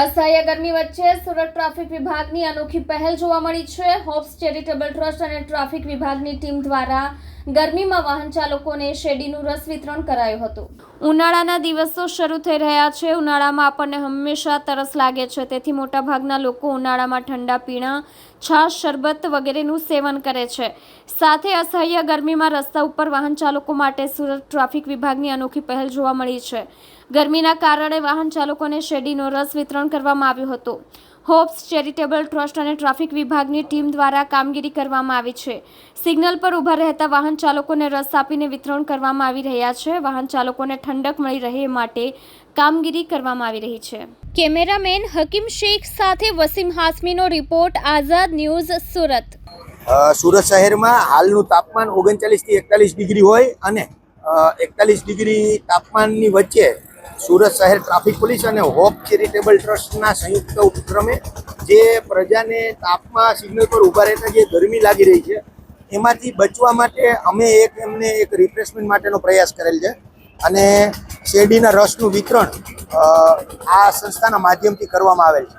અસહ્ય ગરમી વચ્ચે સુરત ટ્રાફિક વિભાગની અનોખી પહેલ જોવા મળી છે. હોપ્સ ચેરિટેબલ ટ્રસ્ટ અને ટ્રાફિક વિભાગની ટીમ દ્વારા ગરમીમાં વાહન ચાલકોને શેરડીનું રસ વિતરણ કરાયું હતું. ઉનાળાના દિવસો શરૂ થઈ રહ્યા છે. ઉનાળામાં આપણને હંમેશા તરસ લાગે છે. તેથી મોટાભાગના લોકો ઉનાળામાં ઠંડા પીણા, છાશ, શરબત વગેરેનું સેવન કરે છે. સાથે અસહ્ય ગરમીમાં રસ્તા ઉપર વાહન ચાલકો માટે સુરત ટ્રાફિક વિભાગની અનોખી પહેલ જોવા મળી છે. ગરમીના કારણે વાહન ચાલકોને શેરડીનો રસ વિતરણ કરવામાં આવ્યું હતું. હોપ્સ ચેરિટેબલ ટ્રસ્ટ અને ટ્રાફિક વિભાગની ટીમ દ્વારા કામગીરી કરવામાં આવી છે. સિગ્નલ પર ઊભા રહેતા વાહન ચાલકોને રસ આપીને વિતરણ કરવામાં આવી રહ્યા છે. વાહન ચાલકોને ઠંડક મળી રહે માટે કામગીરી કરવામાં આવી રહી છે. કેમેરામેન હકીમ શેખ સાથે વસીમ હાસમીનો રિપોર્ટ આઝાદ ન્યૂઝ સુરત. સુરત શહેરમાં હાલનું તાપમાન ઓગણચાલીસથી એકતાલીસ ડિગ્રી હોય અને એકતાલીસ ડિગ્રી તાપમાનની વચ્ચે સુરત શહેર ટ્રાફિક પોલીસ અને હોપ ચેરિટેબલ ટ્રસ્ટના સંયુક્ત ઉપક્રમે જે પ્રજાને તાપમાં સિગ્નલ પર ઊભા રહેતા જે ગરમી લાગી રહી છે, એમાંથી બચવા માટે અમે એક એમને એક રિફ્રેશમેન્ટ માટેનો પ્રયાસ કરેલ છે અને શેરડીના રસનું વિતરણ આ સંસ્થાના માધ્યમથી કરવામાં આવેલ છે.